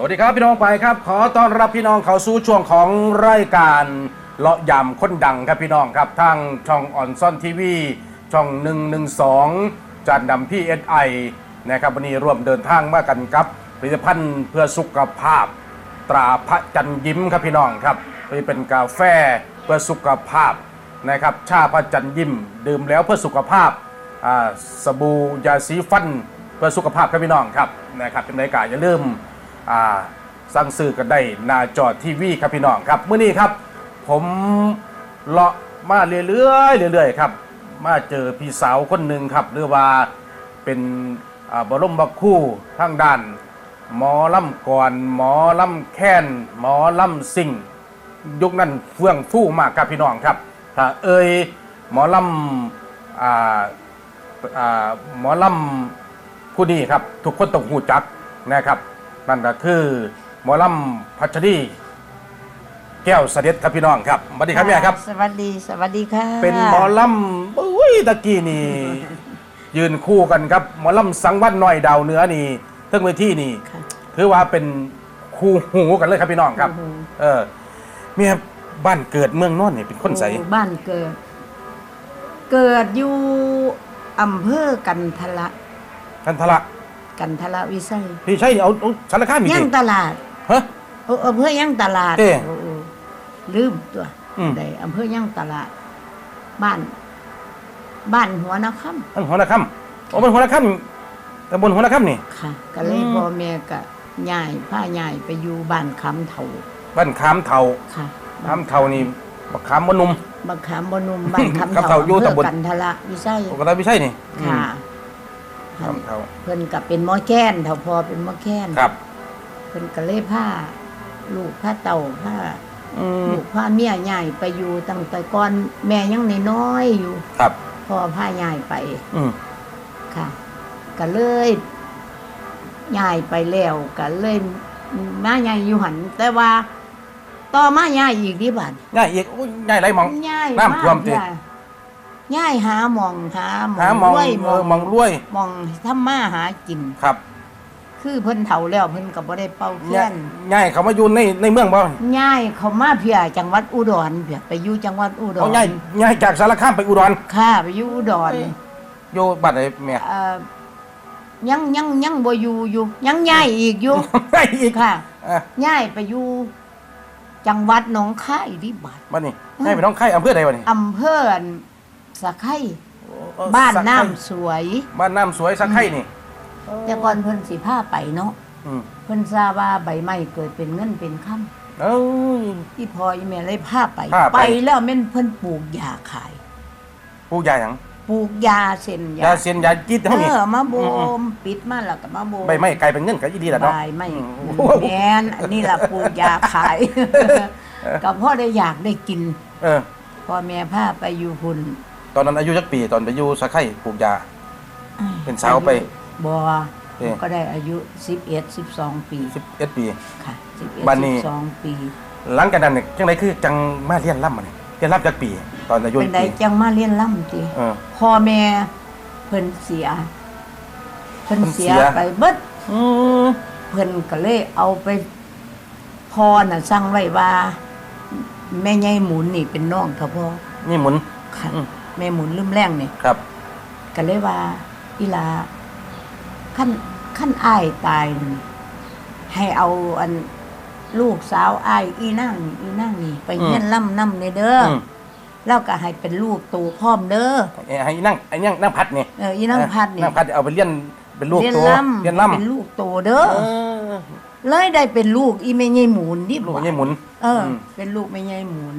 สวัสดีครับพี่น้องไปครับ ขอต้อนรับพี่น้องเข้าสู่ช่วงของรายการเลาะยำคนดังครับพี่น้องครับทางช่องออนซอนทีวีช่อง 112จัดำพี่เอสไอนะครับวันนี้ร่วมเดินทางมากันครับผลิตภัณฑ์เพื่อสุขภาพ ตราพระจันยิ้มครับพี่น้องครับนี่เป็นกาแฟเพื่อสุขภาพนะครับชาพระจันยิ้มดื่มแล้วเพื่อสุขภาพอ่าสบู่ยาสีฟันเพื่อสุขภาพครับพี่น้องครับนะครับเป็นรายการอย่าลืม อ่าสั่งซื้อกันได้หนาจอทีวีครับพี่น้องครับเมื่อนี้ครับ ผมเลาะมาเรื่อยๆเรื่อยๆครับ มาเจอพี่สาวคนหนึ่งครับหรือว่าเป็นอ่าบรมบักคู่ทางด้าน หมอลำก่อน หมอลำแค้นหมอลำสิ่งยุคนั้นเฟื่องฟู่มากครับพี่น้องครับถ้าเอ่ยหมอลำอ่าอ่าหมอลำผู้นี้ครับ ทุกคนต้องหูจักนะครับ นั่นก็คือหมอลำพัชรีแก้วเสด็จครับพี่น้องครับสวัสดีครับแม่ครับ สวัสดีสวัสดีค่ะเป็นหมอลำอุ้ยตะกี้นี่ ยืนคู่กันครับหมอลำสังวันหน่อยดาวเหนือนี่เทั้งเวทีนี่ค่ะถือว่าเป็นคู่หูกันเลยครับพี่น้องครับคู่หูเออเมียบ้านเกิดเมืองนอนนี่เป็นคนใสโอ้บ้านเกิด เกิดอยู่อำเภอกันทละกันทละ กันทละวิสัยพี่ใช่เอาเอาสารคามมีย่างสิตลาดฮะเอออำเภอย่างตลาดเต้ โอ้โอ้ลืมตัวอืม ได้อำเภอย่างตลาด บ้าน บ้านหัวนาคอันหัวนาคำโอ้มันหัวนาคำแต่บนหัวนาคำนี่ำค่ะ ก็เลยอืม พ่อแม่ก็ย้ายผ้าย้ายไปอยู่บ้านคำเถาบ้านขามเทาค่ะขามเทานี่บักขามบนนุ่มบ้านขามบนุมบ้านคำคำเถาเถาอยู่อำเภอตำบล กันทละวิสัยปกติไม่ใช่นี่ค่ะขาม เทาเพิ่นกับเป็นหมอแค้นเท่าพอเป็นหมอแค้นครับเพิ่นก็เลยผ้าลูกผ้าเต่าผ้าอืมลูกผ้าเมียใหญ่ไปอยู่ตั้งแต่ก่อนแม่ยังน้อยๆอยู่ครับพ่อผ้าใหญ่ไป อืมค่ะ ก็เลยใหญ่ไปแล้วก็เลยมาใหญ่อยู่หันแต่ว่าต่อมาใหญ่อีกดิบัดง่ายอีกอุ้ยง่ายไรมองใหญ่น้ำท่วมติ ใหญ่หาหมองหาหมองหามองรวยเออมองรวยหมองทำมาหากิน ครับคือเพิ่นเฒ่าแล้วเพิ่นก็บ่ได้เป่าเทียง่ายนง่ายเขามาอยู่ในในเมืองบ่ย้ายเขามาเพียจังหวัดอุดรเพียไปอยู่จังหวัดอุดรเอาง่ายง่ายจากสารคามไปอุดรค่ะไปอยู่อุดรอยู่บ้านไหนแม่เอ่อยังยังยังบ่อยู่อยู่ยังย้ายอีกอยู่ง่ายอีกค่ะอะย้ายไปอยู่จังหวัดหนองคายดิบัดบ้านนี้ง่ายไปน้องไข่อำเภอใดบ้านี้อำเภอ สะไคร่บ้านน้ำสวย บ้านน้ำสวยสักไข่นี่แต่ก่อนเพิ่นสิพาไปเนาะอืมเพิ่นทราบว่าใบไม้เกิดเป็นเงินเป็นคำเอ้ยอีพออีแม่เลยพาไป พาไป ไปแล้วแม่นเพิ่นปลูกยาขายผู้ใหญ่หยังปลูกยาเส้นยาเซียนยาจีดเอเท่านี้ อมาโบอืม มปิดมาแล้วก็มาโบม ใบไม้ไกลเป็นเงินกับอีดีแหละเนาะ ใบไม่อืมแมนอันนี้ล่ะปลูกยาขายก็พ่อได้อยากได้กินเออ พ่อแม่พาไปอยู่หุ่น ตอนนั้นอายุจักปีตอนไปอยู่สักไข่ปลูกยา เป็นสาวไปบ่เอ๊ะ ก็ได้อายุ11 12ปีสิบเอ็ดปี ค่ะบัดนี้11 12ปีหลังจากนั้นเนี่ยจังไรคือจังมาเรียนร่ำมาเนี่ยเรียนร่ำจักปี ตอนอายุเป็นไดปีจังมาเรียนล่ำติเออ พ่อแม่เพิ่นเสียเพิ่นเพิ่นเสีเสียยไปเบิดอืมเพิ่นก็เลยเอาไปพอน่ะสั่งไว้ว่า แม่ใหญ่หมุนนี่เป็นน้องเท่าพ่อนี่หมุน ค่ะ อืม แม่หมุนลืมแรงนี่ครับก็เลยว่า อีลาขั้นขั้นอ้ายตายนี่ให้เอาอันลูกสาวอ้ายอีนั่งนี่อีนั่งนี่ ไปเฮียนล่ำน้ำในเด้ออม แล้วก็ให้เป็นลูกตูพร้อมเด้อไอ้ไอ้นั่งไอ้นั่งนั่งพัดเนี่ยเอออีนั่งพัดนี่นั่งพัดเอาไปเลี้ยนเป็นลูกเรียนตัวล่ำเรียนล่ำเป็นลูกโตเด้อเออเลยได้เป็นลูกอีแม่ใหญ่หมุนดิลูกบ่นี่หมุน เอออม เป็นลูกแม่ใหญ่หมุน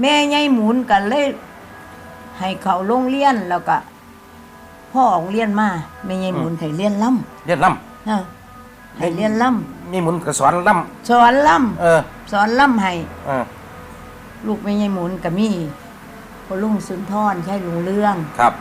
แม่ใหญ่หมุนกันเลย ให้เขาโรงเรียนแล้วก็พ่อออกเรียนมาแม่ใหญ่หมุนให้เรียนล่เรียนล่ำเออให้เรียนล่ำนี่หมุนก็สอนล่ำสอนล่ำเออำสอนล่ำให้เออลูกแม่ใหญ่หมุนก็มีพ่อลุงสุนทรใช่ลุงเรื่องครับ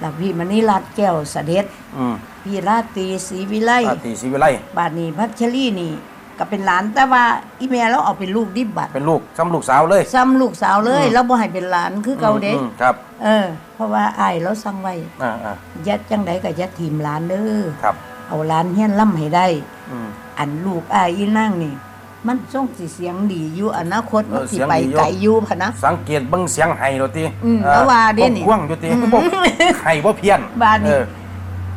แล้วพี่มณีรัตน์แก้วเสด็จอืมพี่ราตรีศรีวิไลอาตีศิวิไลบาดนี้พัชรีนี่ ก็เป็นหลาน แต่ว่าอีแม่เราเอาเป็นลูกดิบบัดเป็นลูกซ้ำลูกสาวเลย ซ้ำลูกสาวเลยอืมแล้วบ่ให้เป็นหลานคือเก่าเด้อืมครับเออ เพราะว่าอ้ายเราสั่งไว้อ่าอ่ายัดจังไดก็ยัดทีมหลานเด้อครับเอาเอาหลานเฮียนล่ำให้ได้ อืม อันลูกอายอีนั่งนี่ มันส่งสิเสียงดีอยู่อนาคตมันเออสิเสียงไปดีอยู่ไกลอยู่พะนะ สังเกตเบิ่งเสียงไห้โดติอืมแล้วว่าเด้นี่กว้างอยู่ติอืมบ่ไห้บ่เพี้ยนบ้านนี่เออ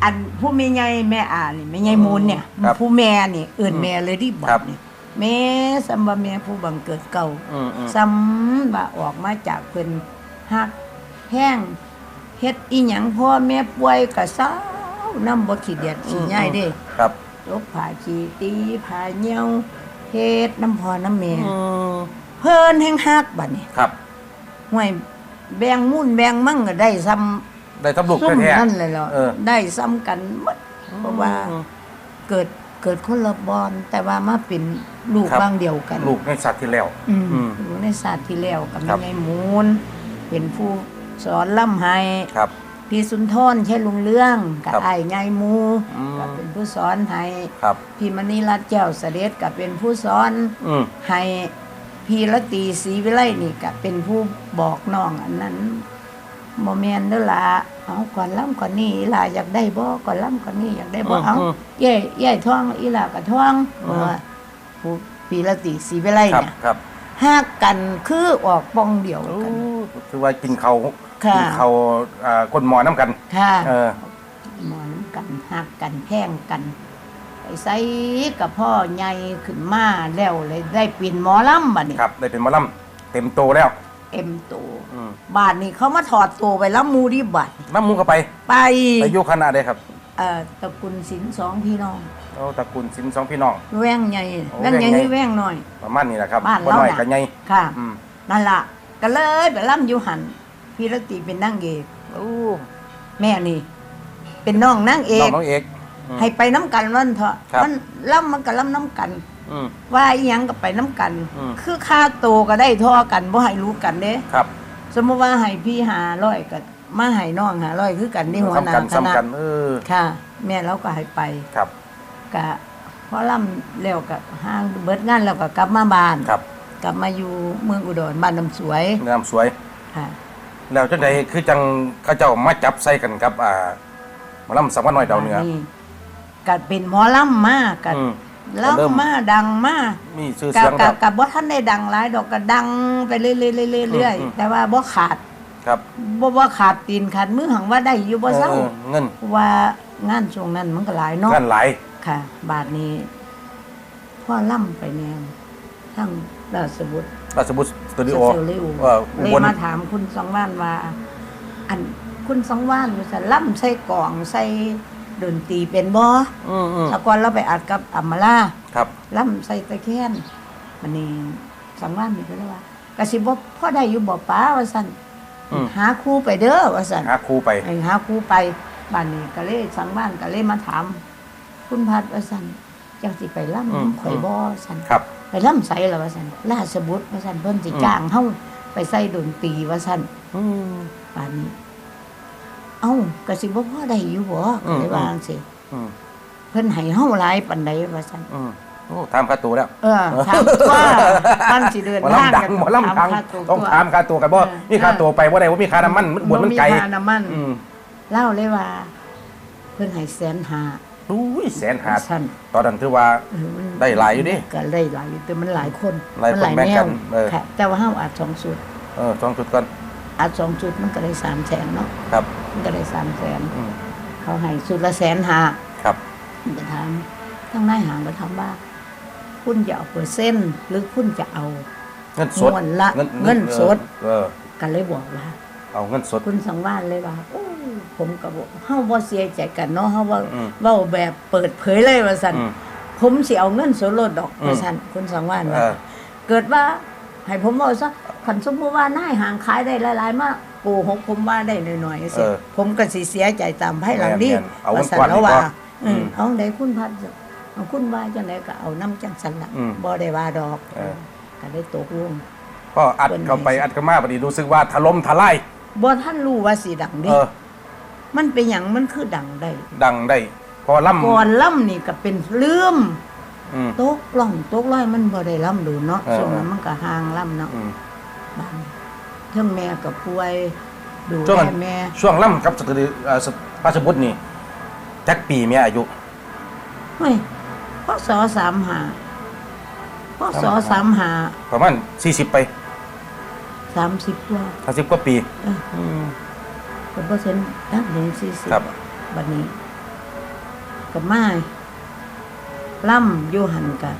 อันผู้แม่ใหญ่แม่อานี่แม่ใหญ่มูลเนี่ย ครับผู้แม่นี่เอื่นแม่เลยที่บอครักบนี่แม่สำว่าแม่ผู้บังเกิดเก่าอืมอืมซ้ำว่าออกมาจากเพิ่นฮักแห้งเฮ็ดอีหยังพ่อแม่ป่วยก็เศร้านำบ่ขี้เดียดขี้ใหญ่เด้ครับลบผ้าขี้ตีผ้าเหี่ยวเฮ็ดน้ำพ่อน้ำแม่อืมเพิ่นแห่งฮักบัดนี้ ครับ ห่วยแบ่งมุ่นแบ่งมั่งก็ได้ซ้ำ ได้ตำลูกซุ่มแท้นั่นเลยเหรอเออ ได้ซ้ำกันหมดเพราะว่าอืมเกิดเกิดคนละบอลแต่ว่ามาเป็นลูกครับบางเดียวกันลูกในสัตว์ที่แล้ว อืมอืมอยู่ในศาสตร์ที่แล้วกับครับแม่มูล เป็นผู้สอนล่ำไห้ครับ พี่สุนทรใช่ลุงเรื่องกับครับไอ้ายายมูอืม ก็เป็นผู้สอนให้ครับ พี่มณีรัตน์แก้วเสด็จก็เป็นผู้สอน อืมให้พี่ละตีศรีวิไลนี่ก็เป็นผู้บอกน้องอันนั้น โมเมนเด้อละเอาก่อนล่ำก่อนนี่อีหลาอยากได้บ่ก่อนล่ำก่อนนี่อยากได้บ่อืมเอาอืมเย่เย่ท่องอีหลากับท่องอืมว่าผู้พี่ละตีศรีวิไลครับเนี่ยครับหักกันคือออกปองเดียวโอ้กัน คือว่ากินเขาวค่ะ กินเขาวอ่าก้นหมอน้ำกัน ค่ะเออ หมอนกันหักกันแพงกันไปใส่กับพ่อใหญ่ขึ้นมาแล้วเลยได้เป็นหมอลำบัดนี้ ครับได้เป็นหมอลำเต็มโตแล้ว เอ็มโตอืม บาทนี่เขามาถอดตัวไปแล้วมูดิบัตรน้ำมูกเข้าไปไปไปอยุคณะได้ครับเอ่อตระกุลสินสองพี่น้องเอาตระกูลสินสองพี่น้อง แว่งใหญ่โอ้แว่งใหญ่แว่งใหญ่ นี่แว่งหน่อย ประมาณนี้แหละครับบ้านบ่เราน้อยน่ะกันใหญ่ค่ะ อืมนั่นล่ะก็เลยไปล่ำอยู่หันพี่รตีเป็นนั่งเอกโอ้แม่นี่ เป็นน้องนั่งเอน้องก น้องเอกอืม ให้ไปน้ำกันนั่นเถอะครับ มันล่ำมันก็ล่ำน้ำกันอืม ว่าอีหยังก็ไปน้ำกัน อืม คือค่าโตก็ได้เท่อกันบ่ให้รู้กันเด้ ครับสมมติว่าให้พี่หาร้อยก็มาให้น้องหาร้อยคือกันที่หัวหน้าซ้ำกันคณะซ้ำกันเออค่ะ แม่เราก็ให้ไปครับ กะพอล่ำแล้วก็ห้างเบิดงานแล้วก็กลับมาบ้านครับกลับมาอยู่เมืองอุดรบ้านน้ำสวยน้ำสวย ค่ะ แล้วจังใดคือจังเขาเจ้ามาจับใส่กันครับ อ่าหมอลำสังวันน้อยดาวเหนือก็เป็นหมอล่ำมากกัอืม ก็เริ่มล่ำมาดังมากมีชื่อกัเสียงคกัรับบกับว่าท่านได้ดังหลายดอกก็ดังไปเรื่อยๆเรื่อยอืมๆแต่ว่าบ่ขาดครับบ่ว่าขาดตีนขาดมือหังว่าได้อยู่บ่เศร้าเออเงินเพราะว่างานช่วงนั้นมันก็หลายเนาะเงินหลาย ค่ะ บาทนี้พ่อล่ำไปแนวทั้งราชบุตรราชบุตรสตูดิโอเซลลิวเอออุเลยบลมาถามคุณสองว่านว่า อันคุณสองว่านว่าจะล่ำใส่กล่องใส่ ดนตรีเป็นบ่อืมอืมแตะกอนเราไปอัดกับอัมมาลาครับ ล่ำใส่ตะแค้นมันนี่สองว่านมีก็เลยว่ากะสิบ่พ่อได้อยู่บ่ป้าว่าซั่นอืม หาครูไปเด้อว่าซั่น หาครูไป ไอ้หาครูไปบ้านนี้ก็เลยสังบ้านก็เลยมาถาม คุณพัดว่าสันจังสิไปล่ำอืมข่อยบ่สันครับ ไปล่ำใส่แล้วว่าสันราชบุตรว่าสันเพิ่นสิจ้างเฮาไปใส่ดนตรีว่าสันอืมป่านนี้ เอ้าก็สิบ่พอได้อยู่บ่อืก็มเลยว่าจังซี่อืมเพิ่นให้เฮาหลายปานใดว่าสันอืมโอ้ตามค่าตัวแล้ว เออถามว่ามันสิเดินหมอทางลำดังหมอลำดังค่าตัวต้องถามค่าตัวกันบ่เออมีค่าตัวไปว่าใดว่ามีค่าน้ำมันมันบวชมันไกลบ่ค่าน้ำมันอืมเล่าเลยว่า เพิ่นให้แสนห้าอุ้ยแสนหาซั่นตอนนั้นถือว่าเออมันได้หลายอยู่ดิก็ได้หลายอยู่แต่มันหลายคนหลายคนมัแบ่งกันเออค่ะแต่ว่าห้าอัดสองชุดเออสองจุดก่อน อัดสองชุดมันก็ได้สามแสนเนาะครับ มันก็ได้สามแสนอืมเขาให้ชุดละแสนหาครับจะถามทั้งนายหางก็ถามว่า คุณจะเอาเปอร์เซ็นต์หรือคุณจะเอา เงินสดงวดละเงินสด เออกันเลยบอกว่า เอาเงินสด คุณสังวานเลยว่าโอ้ผมก็บอกเฮาบ่เสียใจกันเนาะเฮาว่าอืม เว้าแบบเปิดเผยเลยว่าซั่นอืม ผมสิเอาเงินสดลดดอกอืมว่าซั่นคุณสังวานเอว่าอเกิดว่าให้ผมเอาซะ ขันสมมติว่านายหางขายได้หลายๆมากโกหกผมว่าได้หน่อยๆสิเออผมก็สิเสียใจตามให้หลังดีแม่นๆเอาว่าสันก่อนแล้วว่าดีกว่าอืมอืมเอาได้คุณพัดเอาคุณว่าจังไดก็เอาน้ำจังสันละอืมบ่ได้ว่าดอกเออก็ได้ตกลงก็อัดเข้าไปอัดเข้ามาพอดีรู้สึกว่าถล่มทลายบ่ท่านรู้ว่าสิดังดิเออมันเป็นหยังมันคือดังได้ ดังได้พอล่ำก่อนล่ำนี่ก็เป็นลืมอืมตกล่องตกร้อยมันบ่ได้ล่ำดูเนาะเออช่วงนั้นมันก็ห่างล่ำเนาะอืม บ้านเทั้งแม่กับป่วยดูช่วงแลนั้นแม่ช่วงล่ำกับสตรีเอ่อสราชบุตรนี่จักปีเมียอายุเฮ้ยพ่อสอสามหาพ่อสอสามหาประมาณ40 ไป สามสิบกว่า 30 กว่าปี เอออืมเป็นเปอร์เซ็นต์นักหนึ่งสี่สิบครับ บัดนี้กับไม้ล่ำอยู่หันกัน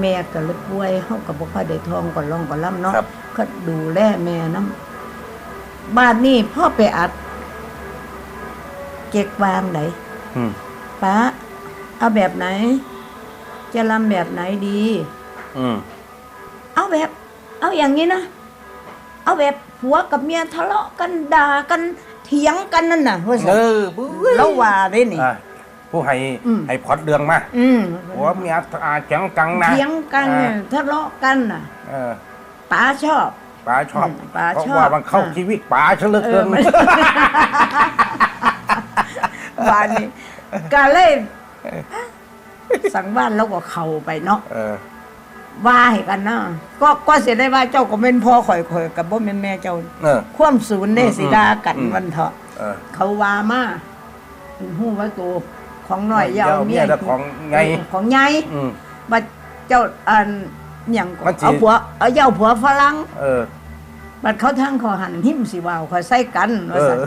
แม่ก็เลยป่วยเฮาก็บ่ค่อยได้ทองก่อนลองก่อนล่ำเนาะครับ ก็ดูแลแม่น้ำบ้านนี้พ่อไปอัด เก็กวางไหนอืมป้าเอาแบบไหน จะลำแบบไหนดีอืมเอาแบบ เอาอย่างนี้นะ เอาแบบผัวกับเมียทะเลาะกันด่ากันเถียงกันนั่นน่ะว่าเอซั่นอบุ้ยแล้วว่าได้นี่อะผู้ให้อืมให้พอดเรื่องมาอืมหัวเมียอาแข็งกังนะเถียงกันอ่าเนี่ยทะเลาะกันน่ะเออ ป๋าชอบ ป๋าชอบอืมป๋าเพราะชอบว่ามันเข้าอ่าชีวิตป๋าซะเหลือเอเกิอนมันบ้านนี้ก็เลยสังบ้านแล้วก็เข้าไปเนาะเออ ว่าให้กันนะก็ก็เสียได้ว่าเจ้าก็เป็นพ่อข่อยข่อยกับบ่แม่นแม่เจ้าเออ ความศูนย์ได้อืมสิดากันอืม วันเถาะเออเขาว่ามาฮู้ว่าตัวของน้อยอยาวเจ้าเมีเมียยและของไง ของใหญ่ อืมบัดเจ้าอัน หยังก็มันสิ เอาผัวเอาเจ้าผัวฝรั่งเออ บัดเขาทั้งขอหันหิมสิว่าวเขาใส่กันว่าเออซั่น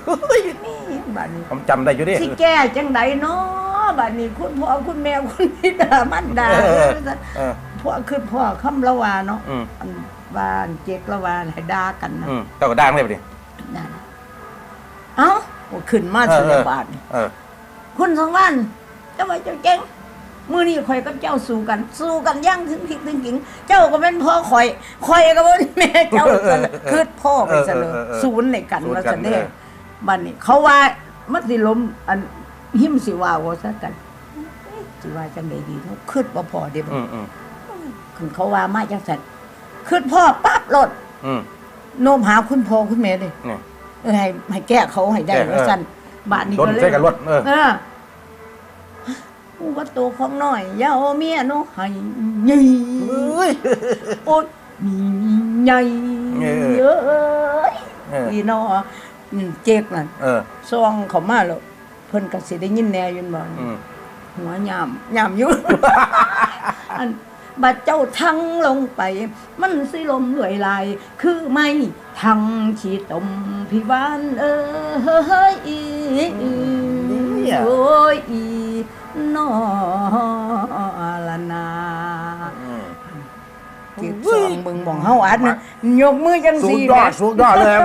นี่บัดนี้ผมจำได้อยู่ดิ สิแก้จังไดเนาะบัดนี้คุณพ่อคุณแม่คุณบิดามันดาเออ ว่าซั่นเออ พ่อคือพ่อคำละวาเนาะอืม อันวาอันเจกละวาให้ด่ากันนะอืมเจ้าก็ด่างเลยไปดินั่นเอ้าขึ้นมาเอสุอเออบาทนี่เออ คุณสองวันเจ้าว่าเจ้าเก่ง มือนี้ข่อยกับเจ้าสู้กัน สู้กันย่างถึงพริกถึงกิ่งเจ้าก็เป็นพ่อข่อยข่อยก็เป็นแม่เจ้าซะเลยคือพ่อไปซะเลยศูนย์ในกันว่าซะเด้บัดนี้ เขาว่ามันสิล้มอันหิมสิว่าว่าซะกันสิว่าจังไดดีเนาะคิดบ่พอเด้บ่อืมอืมคือเขาว่ามาจังซั่นคิดพ่อปั๊บรถอืมโน้มหาคุณพ่อคุณแม่เด้เนี่ยเออให้ให้แก้เขาให้ได้แก้เออว่าซั่นบาดนี้รถก็เลยใส่กับรถเออ เอออุบัติตัวของน้อยอย่าเอาเมียเนาะให้ใหญ่เอ้ย โอ๊ยมีใหญ่เออเอ้ยเออพี่น้องอืมเจ๊กนั่นเออซองเขามาแล้วเพิ่นก็สิได้ยินแน่อยืนบ่อืมหัวยามยามอยู่ อันบัดเจ้าทั้งลงไป มันสิลมรวยลาย คือไม่ทั้งชีตมพิวานเอ้ยโอ้ยอี นอละนาอืมเก็บซองเบิ่งมองเฮาอัดนะยกมือจังสุสีดยอดสุดยอดเลย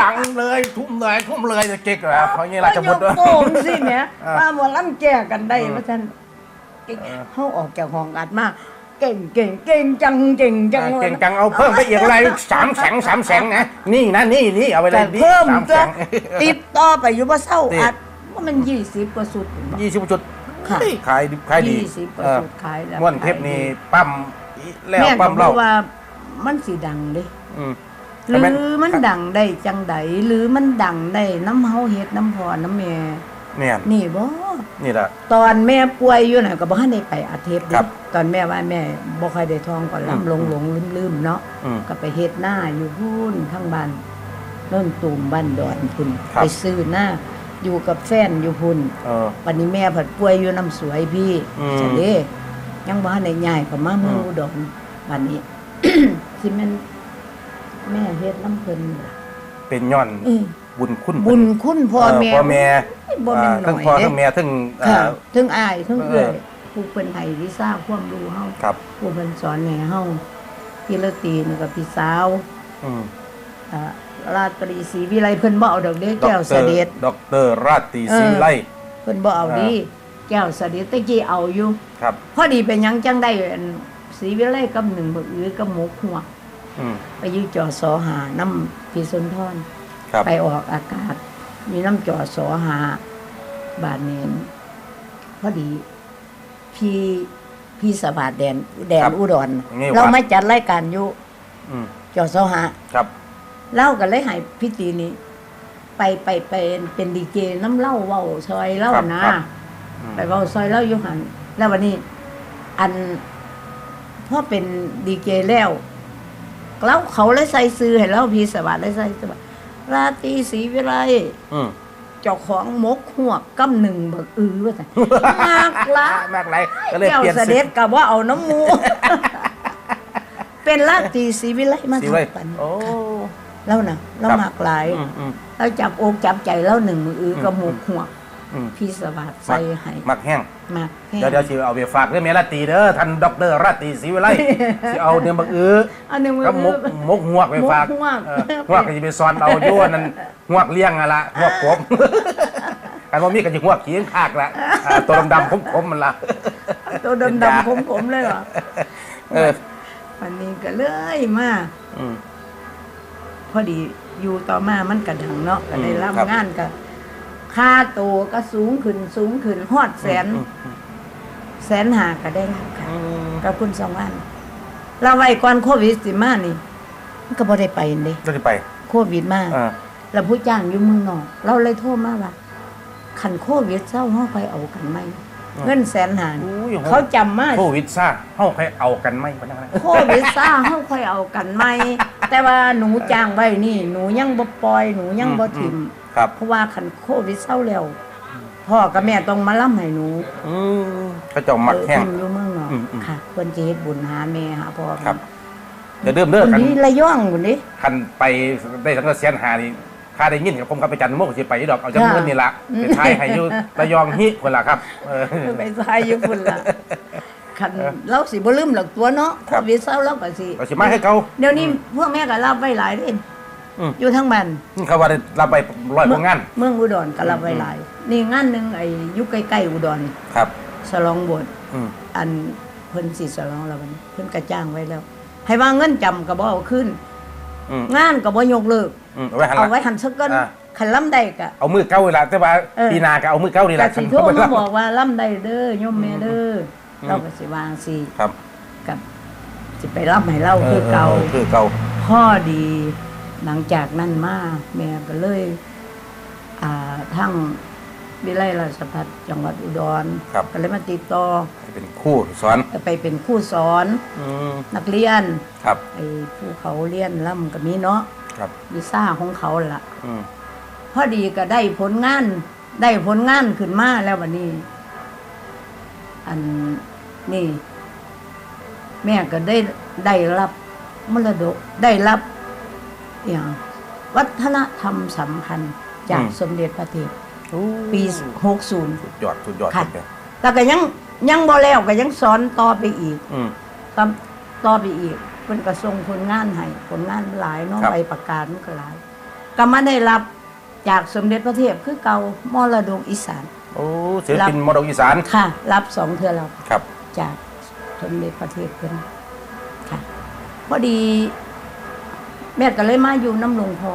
ดังเลยทุ่มเลยทุ่มเลยจะเก๊กเหรอเขาอย่างนี้ราชยบุตกรโป่งสิแหม่อ่าว่าบ่ลํแก้กันได้อืมว่าซั่นเก่งเออเฮาออกจากห้องอัดมาเก่งเก่งเก่งจังเก่งจังเก่งจังเอาเพิ่มไปอีกอะไรสามแสงสามแสงนะนี่นะนี่นี่เอาไปเลแต่ยนี่เพิ่มสามแสจะงติดต่อไปอยู่บ่เศร้าติดอัดว่ามัน20กว่าสุดยี่สิบจุดค่ะเฮ้ย ขายดิขายดี20กว่าเออสุดขายแล้วม้วนเทปนี่ปั๊มแล้วแม่ปั๊ก็มบเหล้าอกว่ามันสิดังเด้อืม หแต่รืแม่นอมันดังได้จังใดหรือมันดังได้น้ำเฮาเฮ็ดน้ำพอน้ำแม่ เนี่ยนี่บ่นี่แหละ ตอนแม่ป่วยอยู่น่ะก็บ่ทันได้ไปอาเทปเด้ครับตอนแม่ว่าแม่บ่ค่อยได้ทองก็อืม ลำหลงหลงลืมลืมๆเนาะ อืม ก็ไปเฮ็ดหน้าอยู่พุ่นทั้งบ้านเริ่มตูมบ้านดอนพุ่นครับ ไปซื้อหน้า อยู่กับแฟนอยู่พุ่นเออวันนี้แม่ผัดป่วยอยู่น้ำสวยพี่อืมจะเด้ยังบ้านในใหญ่ก็มาเมืองอืมอุดรวันนี้ สิแม่นแม่เฮ็ดน้ำเพิ่นล่ะเป็นย้อนเออบุญคุณบุญคุณพ่อแม่เพ่อแม่บ่แม่นอ่าน้ทั้งอยพ่อเด้ทั้งแม่ทั้งค่ะอ่าถึงอายถึงเออเอื้อยผู้เพิ่นให้วิชาความรู้เฮาครับ ผู้เพิ่นสอนให้เฮาพี่ละตีนี่ก็พี่สาว อืม อ่า ราตรีศรีวิไลเพิ่นบ่เอาดอกเด้แก้วเสด็จด็อกเตอร์ราตรีศรีวิไลเพิ่นบ่เอาดีแก้วเสด็จตะกี้เอาอยู่ครับพอดีเป็นหยังจังได้อันศรีวิไลกับหนึ่งบ่อือกับหมกหัวกอืมไปอยู่จอสอหาน้ำพี่สุนทรครับไปออกอากาศ มีน้ำจอสอหาบาดเนนพอดีพี่พี่สวัสดแดนแดนครับอุดรนี่เราว่ามาจัดรายการอยู่อืมจอสอหาครับ เล่ากันเลยให้พี่ตีนี้ ไปไปเป็นเป็นดีเจน้ำเหล่าเว้าซอยเหล่าครับนะครับอืมไปเว้าซอยเหล่าอยู่หันแล้ววันนี้ อันพ่อเป็นดีเจแล้วแล้วเขาเลยใส่ซื้อให้เราพี่สวัสดิ์เลยใส่สวัสดิ์ราตรีศรีวิไลอืมเจ้าของมกหวกกำหนึ่งบักอือว่าซั่นมากหละมากไรก็เลยเจ้าเปลี่ยนเสด็จกับว่าเอาน้ำหมู เป็นลาตรีศรีวิไลมาสีไว้ทำปัน โอ้แล้วนะเราครับมากหลายอืมอืมเราจับอกจับใจแล้วหนึ่งมืออือกับอืมหมูหัวกอืมพี่สวัสดิ์ใส่ให้มักแห้งมากแห้งเดี๋ยวเดี๋ยวสิเอาไปฝากเรื่องเมลาตรีเด้อท่านด็อกเตอร์ราตรีศรีวิไลสิเอาเนื้อบักอื้ออันหนึ่งมือกับมกมกหวกไปฝากมกหวกเออหวกก็จะไปสอนเอาอยู่อันนั้นหวกเลี้ยงอะละหวกผมอันว่ามีก็จะหวกขี้ขากละอ่าตัวดำๆคมๆมันละตัวดำดำๆผมๆเลยเหรอเออวันนี้ก็เลยมาอืม พอดีอยู่ต่อมามันกระดังเนาะก็ได้อืมรับครับ งานก็ค่าตัวก็สูงขึ้นสูงขึ้นฮอดแสน อืมอืมแสนหาก็ได้รับค่ะอืมกับคุณสองวันเราไว้ก่อนโควิดสิมานี่มันก็บ่ได้ไปเด้ก็จะไปโควิดมาเออแล้วผู้จ้างอยู่เมืองนอก เราเลยโทรมาว่าคันโควิดเศร้าเฮาไปเอากันไหม เงินแสนหารอุ้ยเขาจำมาโควิดซ่าเฮาใครเอากันไหมพนักงานโควิดซ่าเฮาค่อยเอากันไหมแต่ว่าหนูจ้างไว้นี่ หนูยังบ่ปล่อยหนูยังบ่ถิ่มครับเพราะว่าคันโควิดเศร้าแล้วพ่อกับแม่ต้องมาล่ำให้หนูอืมเขาเจ้ามักแห้งเออเพิ่นอยู่เมืองนอกอืมอืมค่ะเพิ่นจะเฮ็ดบุญหาแม่หาพ่อครับเดี๋ยวเริ่มเด้อคนกันนี้ระย่องคนนี้คันไปได้สังกัดเสียนหานี่ ค่าได้ยินกับผมกับไปจันทร์โมกสิไปอยู่ดอกเอาจำเงินนี่ละอืมไปทายให้อยู่ระยองฮิคนละครับเออไปใส่อยู่พุ่นล่ะคันเราสิบ่ลืมหรอกตัวเนาะโคครับวิดเศร้าเราก็สิเราสิมาให้เขาเดี๋ยวนี้พวกแม่ก็รับไว้หลายเด้อืมอยู่ทั้งบ้านเขาว่าได้รับไปร้อยกว่างานเมืองอุดรก็รับไว้หลาย นี่งานหนึงไอ้อยู่ใกล้ๆอุดรครับฉลองโบสถ์อืมอันเพิ่นสิฉลองแล้วบัดนี้เพิ่นก็จ้างไว้แล้ว ให้ว่าเงินจำก็บ่เอาขึ้นอืม งานก็บ่ยกเลิกอืมเอาไว้หันหเอาลังไว้หันซะก่อนอ่าคันล้ำได้ก็เอามือเก้าเวลาแต่ว่าเออปีหนาก็เอามือเก้านี่แหก็ละสิโทรมาบอกว่าล้ำได้เด้อโยมแม่เด้ออมเราก็สิวางสิครับกับสิไปรับให้เราคือเก่าคือเก่าพ่อดีหลังจากนั้นมาแม่ก็เลยอ่าทั้งวิไลราชพัฒจังหวัดอุดรครับก็เลยมาติดต่อ เป็นคู่สอนไปเป็นครู่สอนอืมนักเรียนครับไอ้ผู้เขาเรียนล่ำก็มีเนาะครับวีซ่าของเขาล่ะอืมพอดีก็ได้ผลงาน ได้ผลงานขึ้นมาแล้ววันนี้ อันนี่ แม่ก็ได้ได้รับมรดกได้รับอย่างวัฒนธรรมสัมพันธ์จากสมเด็จพระเทพปีหกศูนย์สุดยอดสุดยอดค่ะเลยแล้วก็ยัง ยังบ่แล้วก็ยังสอนต่อไปอีกอืม ก็ต่อไปอีกเป็นกระทรงผลงานให้ผลงานหลายเน้องครับ ใบประกาศมันก็หลาย ก็มาได้รับจากสมเด็จพระเทพคือเก่ามรดกอีสาน โอ้ศิลปินมรดกอีสานค่ะ รับสองเทือรับครับ จากสมเด็จพระเทพเพิ่นค่ะพอดี แม่ก็เลยมาอยู่น้ำหลวงพอ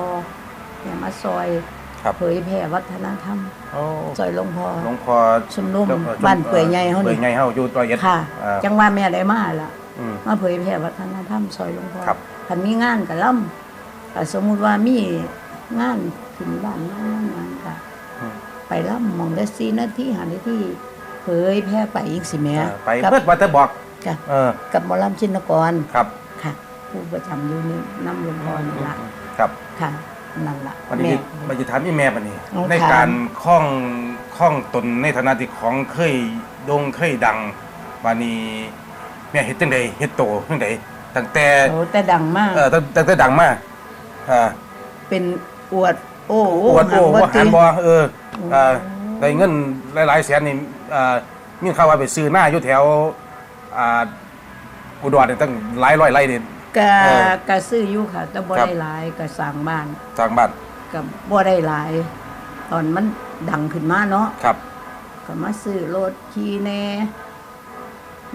เนี่ยมาซอยครับ เผยแผ่วัฒนธรรมโอ้ซอยหลวงพอหลวงพ่อชุมนุมเจ้อ่อบ้านเปื่อยใหญ่เฮาเปื่อยนี่ใหญ่เฮาอยู่ตัวเอ็ดค่ะอ่าจังว่าแม่ได้มาละอืมมาเผยแผ่วัฒนธรรมซอยหลวงพ่อครับคันมีงานกับล่ำแต่สมมุติว่ามีงานขึ้นบ้านงานงานค่ะอืมไปล่ำหมองได้ซีนาทีหานาทีเผยแพร่ไปอีกสิแม่อ่าไปกับเพื่อบัตเตอร์บอกกับเออกับหมอลำชินกรครับค่ะ ผู้ประจำอยู่นี่น้ำหลวงพ่อนี่ละครับค่ะ นั่นละวันแม่นี้มาจะถามอีแม่ปะนี่เอาในถามการคล้องคล้องตนในฐานะที่ของเคยโดงเคยดังบานี้แม่เฮ็ดจังใดเฮ็ดโตจังใดตั้งแต่โอ้แต่ดังมากเออตั้งตั้งแต่ดังมาอ่าเป็นอวดโอ้อวดโอ้หว่าหันบ่เออโอ้อ่าได้เงินหลายๆแสนนี่อ่ามีข่าวว่าไปซื้อหน้าอยู่แถวอ่าอุดรนี่ตั้งหลายร้อยไร่นี่ กะเออ กะซื้ออยู่ค่ะ แต่บ่ครับได้หลายกะสร้างบ้านทางบ้านกับบ่ได้หลาย ตอนมันดังขึ้นมาเนาะครับ ก็มาซื้อรถขี่แหน่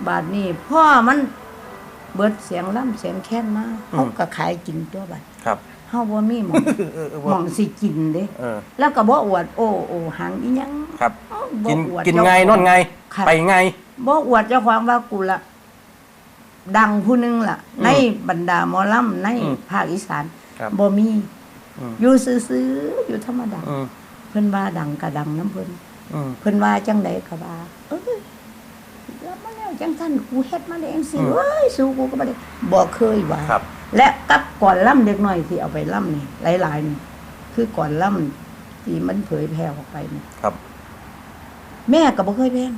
บาทนี้พ่อมันเบิดเสียงล่ำเสียงแค้นมาเฮาก็ขายกินตัวบัดครับเฮาบ่มีหมองเออเออหมองสิกินเด้เออแล้วก็บ่อวด โอ้โอ้หังอีหยังครับ เอ้าบ่กินอวดกินเจ้าไงของ นอนไง ค่ะ ไปไง บ่อวดเจ้าของว่ากูละ ดังผู้หนึงล่ะอืมในบรรดาหมอลำในอืมภาคอีสานครับบ่มีอืม อยู่ซื่อๆอยู่ธรรมดา อืมเพิ่นว่าดังก็ดังน้ำเพิ่น อืม เพิ่นว่าจังไดก็ว่าเอ้ยแล้วมาแล้วจังท่านกูเฮ็ดมาได้จังซี่อืมเอ้ยสู้กูก็บ่ได้บ่เคยว่าครับ และกับก่อนล่ำเด็กน้อยที่เอาไปล่ำนี่หลายๆนี่คือก่อนล่ำที่มันเผยแพร่ออกไปเนี่ยครับ แม่ก็บ่เคยแพง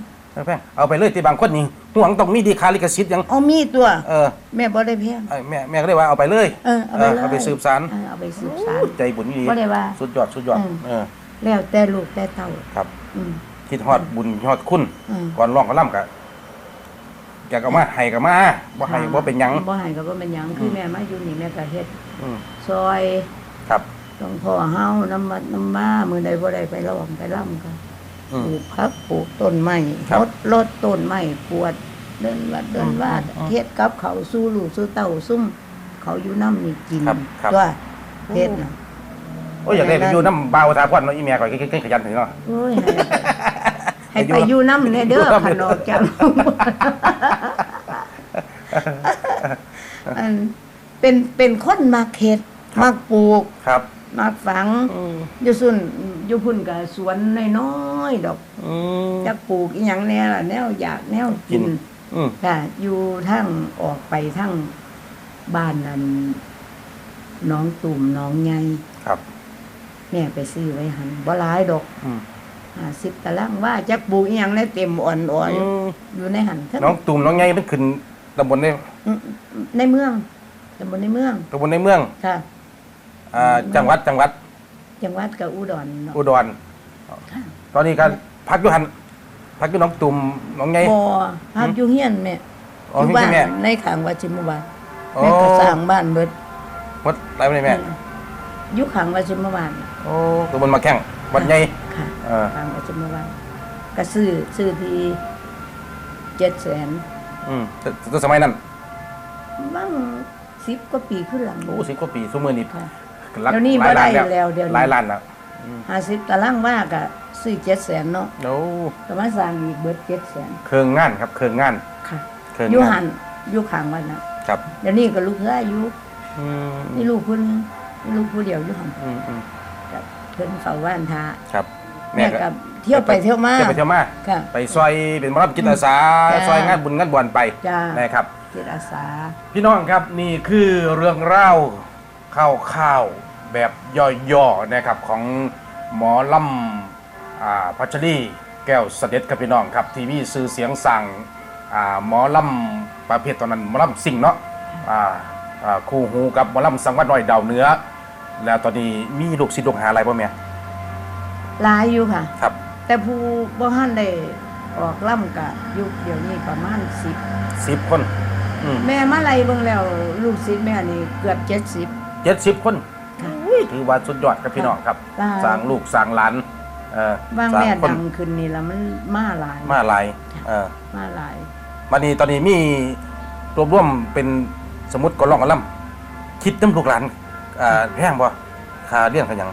แพงเอาไปเลยที่บางคนนี่ห่วงต้องมีดีคาลิกสิทธิ์หยัง เอามีตัว เออแม่บ่ได้แพง เอ้ยแม่แม่ก็เลยว่าเอาไปเลยเออเอาไปเลย เอาไปสืบสารเออเอาไปสืบสาร ใจบุญดีบ่ได้ว่าสุดยอดสุดยอดอืมเออแล้วแต่ลูกแต่เต้าครับ อืม คิดฮอดบุญฮอดคุณ อืม ก่อนร้องก็ล่ำกะอยากเอามาให้ก็มาบ่ให้บ่เป็นหยัง บ่ให้ก็บ่เป็นหยังคือแม่มาอยู่นี่แม่ก็เฮ็ดอืมซอยครับ หลวงพ่อเฮานำมัดนำมามื้อใดบ่ได้ไปร้องไปร่ำก็อื ปมลูกผักปลูกต้นไม้ครับ ลดลดต้นไม้ปวดเดินวัดเดินวาดอืมเฮ็ดกับเขาวสู้ลูกสู้เต้าซุ่มเขาอยู่น้ำนี่กินครับครับ ตัวเฮ็ดน่ะ โอ้ยอยากได้ไปอยู่น้ำเบาทาพรเนาะอีแม่ก่อยเก่งๆขยันถึงเนาะ โอ้ยให้ให้ไปอยู่อยู่น้ำในเด้ออยู่นำขนอกจังอันเป็นเป็นคนมักเฮ็ดมักปลูก ครับ มักฝังอืมอยู่ซุ่นอยู่พุ่นก็สวนน้อยๆดอกอืมจักปลูกอีหยังแน่ล่ะแนวอยากแนวกิกินนอืมค่ะอยู่ทั้งออกไปทั้งบ้านนั้นหน้องตุ่มหน้องไงครับแม่ไปซื้อไว้หันบ่หลายดอกอืมห้าสิบตารางว่าจักปลูกอีหยังในเต็มอ่อนๆออืมอยู่ในหันทั้งน้องตุ่มน้องไงมันขึ้นตำบลในในเมืองตำบลในเมืองตำบลในเมืองค่ะ อ่าจังหวัดจังหวัดจังหวัดกับอุดรเนาะอุดรตอนนี้การพักอยู่หันพักอยู่น้องตุ่มน้องไง บ่พักอยู่เฮียนแม่อ๋ออยู่เฮียนบ้านแม่ในข้างวัดชิมบาลโอ้แม่ก็สร้างบ้านเบิดวัดอะไรไม่ได้แม่อยู่ข้างวัดชิมบาลโอ้ตำบลมาแข้งวัดใหญ่ ค่ะเออ ทางวัชมวันก็ซื้อซื้อที่เจ็ดแสนอืมแต่แต่สมัยนั้นบ้างสิบกว่าปีขึ้นหลังโอ้สิบกว่าปีสมัยนี้ค่ะ หลักเดี๋ยวนี้หลายล้านบ่ได้แล้วเดี๋ยวนี้ หลายล้านแล้วห้าสิบตารางว่ากะซื้อเจ็ดแสนเนาะโอ้ก็มาสร้างอีกเบิดเจ็ดแสนเครื่องงานครับเครื่องงาน ค่ะเครื่องอยู่งาหันนอยู่ข้างวันนะครับเดี๋ยวนี้ก็ลูกเรืออยู่อืมนี่ลูกคนนี่ลูกผู้เดียวอยู่หันอืมอืมกับเพิ่นเฝ้าว่านทาครับแม่กับเที่ยวไปเที่ยวมาเที่ยวไปเที่ยวมา ค่ะ ไปซอยเป็นหมอรับจิตอาสาจ้าซอยงานบุญงานบวชไปจ้าน นะครับ จิตอาสา พี่น้องครับนี่คือเรื่องเล่า ข้าวๆแบบย่อๆนะครับของหมอลำอ่าพัชรีแก้วเสด็จครับพี่น้องครับ ที่มีซื้อเสียงสั่งอ่าหมอลำประเภทตอนนั้นหมอลำสิ่งเนาะอ่าอ่าคู่หูกับหมอลำสังวัดน้อยดาวเหนือแล้วตอนนี้มีลูกศิษย์ลูกหาอะไรป่ะแม่หลายอยู่ค่ะ ครับ แต่ผู้บ่ทันได้ออกล่ำกะยุคเดี๋ยวนี้ประมาณสิบสิบคนอืมแม่มาไล่เบิ่งแล้ว ลูกศิษย์แม่นี่เกือบเจ็ดสิบ เจ็ดสิบคนค่ะอุ้ยถือว่าสุดยอดครับพี่น้องครับค่ะสร้างลูกสร้างหลานเอ่อว่างสร้แม่คนดังขึ้นนี่แล้วมันมาหลายมาหลายเออมาหลายวันนี้ตอนนี้มีรวบรวมเป็นสมุดก่อนร้องก่อนล่ำคิดน้ำลูกหลานอ่าแพงบ่ค่าเลี้ยงเขาหยัง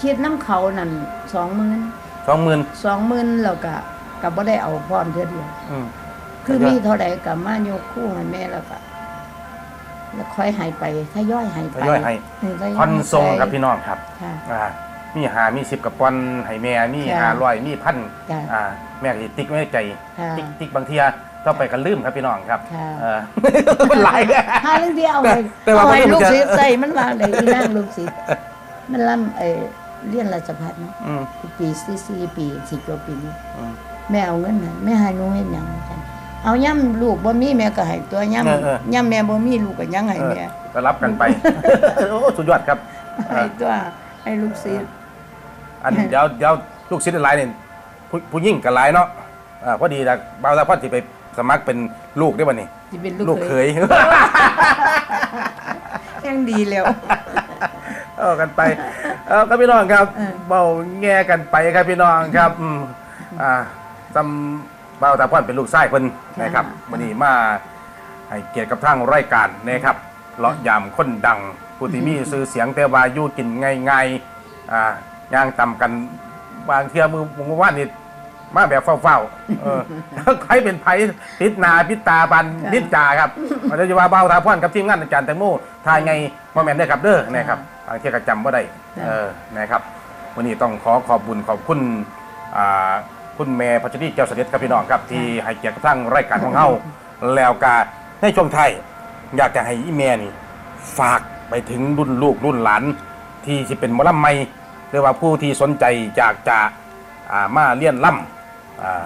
คิดน้ำเขานั่นสองหมื่นสองหมื่นสองหมื่นแล้วก็ก็บ่ได้เอาพร้อมเทื่อเดียวอืมคือมีเท่าใดก็มายกคู่ให้แม่แล้วก็ แล้วค่อยให้ไปถ้าย่อยให้ไปทยอยให้เออทยอยคอนทรงไปครับพี่น้องครับค่ะ อ่ามีหามีสิบกับปอนให้แม่มีค่ะหาร้อยมีพันจ้ะอ่าแม่ก็สิติ๊กไว้ในใจ ค่ะ ติ๊กติ๊กบางเทียต้องไปกันลืมครับพี่น้องครับค่ะ เออ มันหลายหาเรื่องที่เอาไปแต่ว่าเอาให้มันลูกจะ ศิษย์ใส่มันวางได้ที่นั่งลูกศิษย์มันล่ำเออเรียนราชพัฒเนาะอืม ปีสี่สี่ปีสิบกว่าปีนี้อืม แม่เอาเงินให้แม่ให้หนูเฮ็ดหยังกัน เอาย่ำลูกบ่มีแม่ก็ให้ตัวย่เออเออำย่ำแม่บ่มีลูกก็ยังให้เออแม่ก็รับกันไปโอ้สุดยอดครับเอให้อตัวให้ลูกศิษย์อันเดี๋ยวเดี๋ยวลูกศิษย์หลายเนี่ยผู้ผู้ยิ่งกับหลายเนาะอ่าพอดีนะบ่าวตาพ่อที่ไปสมัครเป็นลูกได้ป่ะนี่สิเป็นลูลูกกเคเคยยยังดีแล้ว เอากันไปเออครับพี่น้องครับเออ เบาแง่กันไปครับพี่น้องครับอืมอ่าจำ บ่าวตาพ่อเป็นลูกไส้คนนะครับวันนี้มาให้เกียรติกับทางรายการนะครับเลาะยามคนดังผู้ที่มีซื้อเสียงแต่ว่าอยู่กินง่ายๆอ่าย่างต่ำกันบางเที่ยมือมือว่านนี่มาแบบเฝ้าๆเออใครเป็นไผติดหนาพิดตาบันนิดจาครับมันจะว่าเบาตาพ่อนกับทีมงานอาจารย์แตงโมทายไงโมแมนได้อครับเด้อนะครับบางเที่ยก็จำว่าได้จ้ะเออนะครับ วันนี้ต้องขอขอบบุญขอบคุณอ่า คุณแม่พัชรีเจ้าเสด็จครับพี่น้องครับที่ให้เกียรติกับทั้งรายการของเฮาแล้วกาในช่วงไทายอยากจะให้อีแม่นี่ฝากไปถึงรุ่นลูกรุ่นหลานที่สิเป็นหมอลำใหม่หรือว่าผู้ที่สนใจอยากจะอ่ามาเรียนล่ำอ่า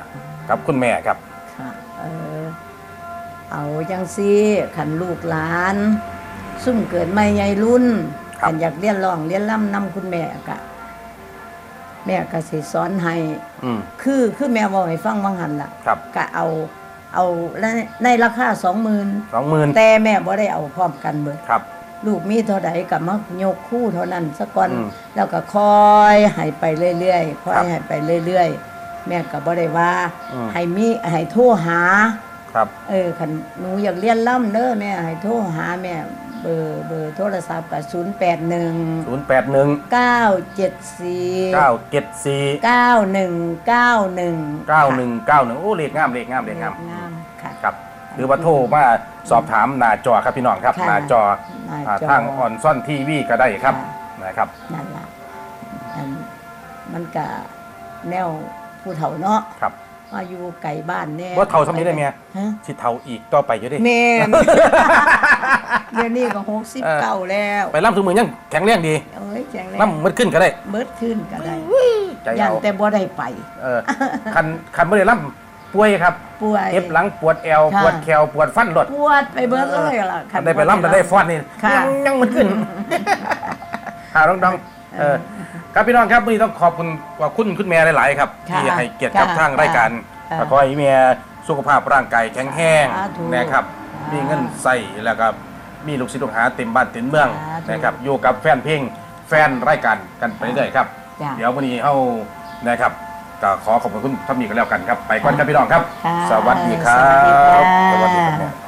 กับคุณแม่ครับ ค่ะเออเอาจังซีขันลูกหลาน ซุ่มเกิดไม่ใหญ่รุ่นครับ ขันอยากเรียนร้องเรียนล่ำนำคุณแม่กะ แม่ก็สิสอนให้อืม คือคือแม่บอกให้ฟังว่างหันล่ะครับ ก็เอาเอาในในราคาสองหมื่นสองหมื่นแต่แม่บ่ได้เอาพร้อมกันเบิด ครับ ลูกมีเท่าใดกับมักยกคู่เท่านั้นสักก่อนอืมแล้วก็คอยให้ไปเรื่อยๆคอครัยบให้ไปเรื่อยๆ แม่ก็บ่ได้ว่าอืม ให้มีให้โทรหา ครับ เออคันหนูอยากเรียนล่ำเด้อแม่ให้โทรหาแม่เบอร์เบอร์โทรศัพท์กับ081ศูนย์แปดหนึ่ง974เก้าเจ็ดสี่9191เก้าหนึ่งเก้าหนึ่งโอ้เลขงามเลขงามเลขงามงามค่ะครับหรือว่าโทรมาสอบถามหน้าจอครับพี่น้องครับค่ะหน้าจอหน้าอ่าจอทางออนซ่อนทีวีก็ได้ครับค่ะนะครับนั่นล่ะอันมันก็แนวผู้เฒ่าเนาะครับมาอยู่ไกลบ้านแน่ว่าเฒ่าสมัยได้เมียฮะสิเท่าอีกต่อไปอยู่ดิแม่น เดี๋ยวนี้ก็หกสิบเก้าแล้วไปล่ำทุกมือยังแข็งแรงดีเอ้ยแข็งแรงล่ำมันขึ้นก็ได้เบิดขึ้นก็ได้ใจยันเอาแต่บ่ได้ไป เออคันคันไม่ได้ล่ำป่วยครับป่วยเจ็บหลังปวดแอวค่ะปวดแขวปวดฟันหลดปวดไปเบิดเลยล่ะคันได้ไปล่ำแต่ได้ฟอนนี่ค่ะยังยังมันขึ้นหาดองดองเออครับพี่น้องครับวันนี้ต้องขอบคุณขอบคุณคุณแม่หลาย ๆ ครับค่ะที่ให้เกียรติกับค่ะทางรายการค่ะขอให้แม่สุขภาพร่างกายแข็งแรงสาธุนะครับค่ะ มีเงินใส่แล้วก็มีลูกศิษย์ลูกหาเต็มบ้านเต็มเมืองสาธุนะครับอยู่กับแฟนเพลงแฟนรายการกันไปเรื่อยๆครับ จ้ะเดี๋ยววันนี้เฮานะครับก็ขอขอบคุณท่านนี้กันแล้วกันครับ ไปก่อนครับพี่น้องครับ ค่ะสวัสดีครับสวัสดีค่ะสวัสดีครับ